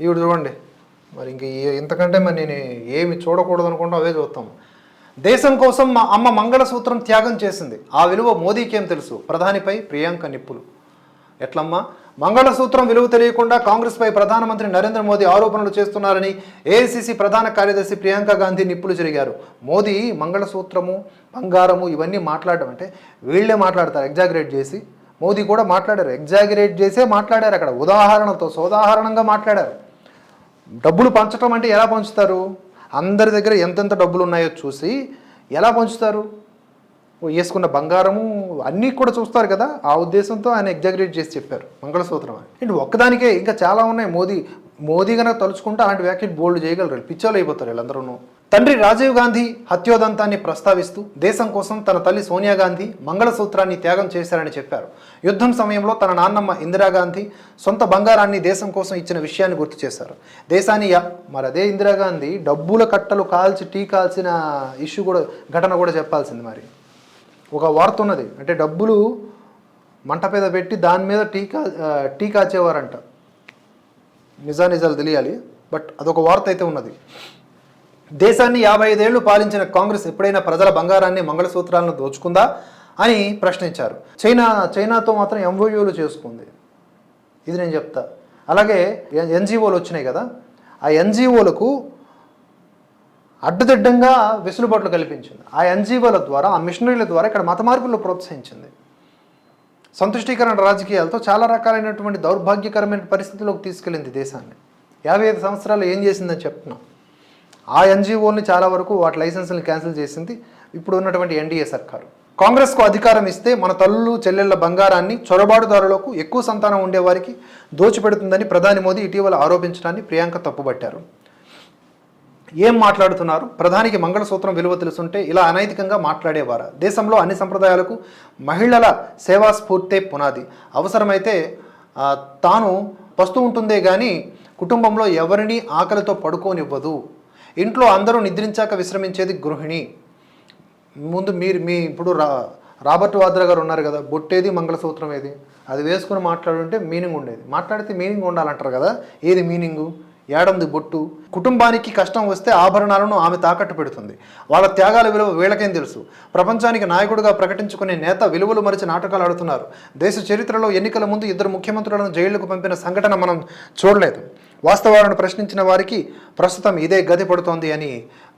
ఈవిడ చూడండి. మరి ఇంక ఇంతకంటే మరి నేను ఏమి చూడకూడదు అనుకుంటా అవే చూస్తాం. దేశం కోసం మా అమ్మ మంగళసూత్రం త్యాగం చేసింది. ఆ విలువ మోదీకి తెలుసు? ప్రధానిపై ప్రియాంక నిప్పులు. ఎట్లమ్మా? మంగళసూత్రం విలువ తెలియకుండా కాంగ్రెస్పై ప్రధానమంత్రి నరేంద్ర మోదీ ఆరోపణలు చేస్తున్నారని ఏఐసిసి ప్రధాన కార్యదర్శి ప్రియాంక గాంధీ నిప్పులు జరిగారు. మోదీ మంగళసూత్రము బంగారము ఇవన్నీ మాట్లాడడం అంటే వీళ్ళే మాట్లాడతారు ఎగ్జాగరేట్ చేసి. మోదీ కూడా మాట్లాడారు ఎగ్జాగరేట్ చేసే మాట్లాడారు అక్కడ. ఉదాహరణతో సోదాహరణంగా మాట్లాడారు. డబ్బులు పంచటం అంటే ఎలా పంచుతారు? అందరి దగ్గర ఎంతెంత డబ్బులు ఉన్నాయో చూసి ఎలా పంచుతారు? వేసుకున్న బంగారము అన్నీ కూడా చూస్తారు కదా. ఆ ఉద్దేశంతో ఆయన ఎగ్జాగరేట్ చేసి చెప్పారు. మంగళసూత్రం అని. అంటే ఒక్కదానికే ఇంకా చాలా ఉన్నాయి. మోదీ మోదీ కనుక తలుచుకుంటే అలాంటి వ్యాఖ్యలు బోల్డ్ చేయగలరు. పిచ్చోలు అయిపోతారు వీళ్ళందరూ తండ్రి రాజీవ్ గాంధీ హత్యోదంతాన్ని ప్రస్తావిస్తూ దేశం కోసం తన తల్లి సోనియా గాంధీ మంగళసూత్రాన్ని త్యాగం చేశారని చెప్పారు. యుద్ధం సమయంలో తన నాన్నమ్మ ఇందిరాగాంధీ సొంత బంగారాన్ని దేశం కోసం ఇచ్చిన విషయాన్ని గుర్తు చేశారు. దేశాన్ని యా- మరి అదే ఇందిరాగాంధీ డబ్బుల కట్టలు కాల్చి టీ కాల్చిన ఇష్యూ కూడా ఘటన కూడా చెప్పాల్సింది మరి. ఒక వార్త ఉన్నది అంటే డబ్బులు మంట మీద పెట్టి దాని మీద టీ కా టీ కాచేవారంట. నిజానిజాలు తెలియాలి బట్ అదొక వార్త అయితే ఉన్నది. దేశాన్ని యాభై ఐదేళ్ళు పాలించిన కాంగ్రెస్ ఎప్పుడైనా ప్రజల బంగారాన్ని మంగళసూత్రాలను దోచుకుందా అని ప్రశ్నించారు. చైనా చైనాతో మాత్రం ఎంఓయూలు చేసుకుంది. ఇది నేను చెప్తా. అలాగే ఎన్జిఓలు వచ్చినాయి కదా. ఆ ఎన్జిఓలకు అడ్డదిడ్డంగా వెసులుబాట్లు కల్పించింది. ఆ ఎన్జిఓల ద్వారా ఆ మిషనరీల ద్వారా ఇక్కడ మత మార్పులు ప్రోత్సహించింది. సంతుష్టీకరణ రాజకీయాలతో చాలా రకాలైనటువంటి దౌర్భాగ్యకరమైన పరిస్థితుల్లోకి తీసుకెళ్ళింది దేశాన్ని. యాభై ఐదు సంవత్సరాలు ఏం చేసిందని చెప్తున్నాం. ఆ ఎన్జిఓల్ని చాలా వరకు వాటి లైసెన్సులను క్యాన్సిల్ చేసింది ఇప్పుడు ఉన్నటువంటి ఎన్డీఏ సర్కారు. కాంగ్రెస్కు అధికారం ఇస్తే మన తల్లులు చెల్లెళ్ళ బంగారాన్ని చొరబాటుదారులకు ఎక్కువ సంతానం ఉండేవారికి దోచిపెడుతుందని ప్రధాని మోదీ ఇటీవల ఆరోపించడాన్ని ప్రియాంక తప్పుబట్టారు. ఏం మాట్లాడుతున్నారు? ప్రధానికి మంగళసూత్రం విలువ తెలుసుంటే ఇలా అనైతికంగా మాట్లాడేవారా? దేశంలో అన్ని సంప్రదాయాలకు మహిళల సేవా స్ఫూర్తే పునాది. అవసరమైతే తాను వస్తూ ఉంటుందే కానీ కుటుంబంలో ఎవరిని ఆకలితో పడుకోనివ్వదు. ఇంట్లో అందరూ నిద్రించాక విశ్రమించేది గృహిణి. ముందు మీరు మీ ఇప్పుడు రా రాబర్ట్ వాద్రా గారు ఉన్నారు కదా బొట్టేది మంగళసూత్రం ఏది? అది వేసుకుని మాట్లాడుంటే మీనింగ్ ఉండేది. మాట్లాడితే మీనింగ్ ఉండాలంటారు కదా ఏది మీనింగు? ఏడంది బొట్టు. కుటుంబానికి కష్టం వస్తే ఆభరణాలను ఆమె తాకట్టు పెడుతుంది. వాళ్ళ త్యాగాల విలువ వీళ్ళకేం తెలుసు? ప్రపంచానికి నాయకుడిగా ప్రకటించుకునే నేత విలువలు మరిచి నాటకాలు ఆడుతున్నారు. దేశ చరిత్రలో ఎన్నికల ముందు ఇద్దరు ముఖ్యమంత్రులను జైళ్ళకు పంపిన సంఘటన మనం చూడలేదు. వాస్తవాలను ప్రశ్నించిన వారికి ప్రస్తుతం ఇదే గది పడుతోంది అని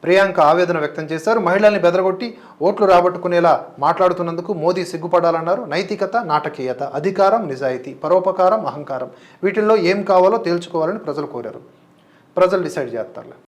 ప్రియాంక ఆవేదన వ్యక్తం చేశారు. మహిళల్ని బెదరగొట్టి ఓట్లు రాబట్టుకునేలా మాట్లాడుతున్నందుకు మోదీ సిగ్గుపడాలన్నారు. నైతికత నాటకీయత అధికారం నిజాయితీ పరోపకారం అహంకారం వీటిల్లో ఏం కావాలో తేల్చుకోవాలని ప్రజలు కోరారు. ప్రజలు డిసైడ్ చేస్తారు